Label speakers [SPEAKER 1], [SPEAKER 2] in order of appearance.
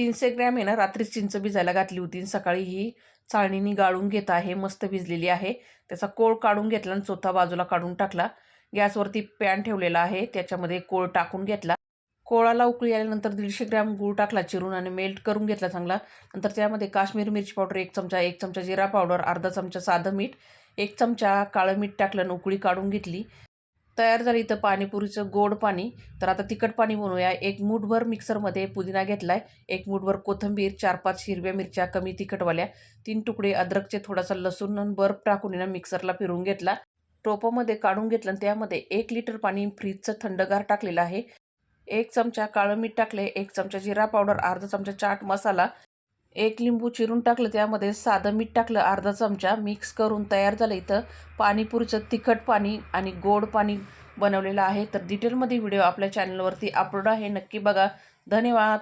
[SPEAKER 1] तीनशे ग्रॅम आहे ना रात्री चिंच भिजायला घातली होती सकाळी ही चाळणीने गाळून घेत आहे मस्त भिजलेली आहे. त्याचा कोळ काढून घेतला आणि चोथा बाजूला काढून टाकला. गॅसवरती पॅन ठेवलेला आहे त्याच्यामध्ये कोळ टाकून घेतला. कोळाला उकळी आल्यानंतर दीडशे ग्रॅम गूळ टाकला चिरून आणि मेल्ट करून घेतला चांगला. नंतर त्यामध्ये काश्मीरी मिरची पावडर एक चमचा एक चमचा जिरा पावडर अर्धा चमचा साधं मीठ एक चमचा काळं मीठ टाकलं आणि उकळी काढून घेतली. तयार झाली इथं पाणीपुरीचं गोड पाणी. तर आता तिखट पाणी बनवूया एक मूठभर मिक्सरमध्ये पुदिना घेतलाय. एक मूठभर कोथिंबीर चार पाच हिरव्या मिरच्या कमी तिखटवाल्या. तीन तुकडे अद्रकचे थोडासा लसूण आणि बर्फ टाकून ना मिक्सरला फिरून घेतला. टोपामध्ये काढून घेतलं आणि त्यामध्ये एक लिटर पाणी फ्रीजचं थंडगार टाकलेलं आहे. एक चमचा काळं मीठ टाकले एक चमचा जिरा पावडर अर्धा चमचा चाट मसाला. एक लिंबू चिरून टाकलं त्यामध्ये साधं मीठ टाकलं अर्धा चमचा मिक्स करून तयार झालं इथं. पाणीपुरीचं तिखट पाणी आणि गोड पाणी बनवलेलं आहे. तर डिटेलमध्ये व्हिडिओ आपल्या चॅनलवरती अपलोड आहे. नक्की बघा. धन्यवाद.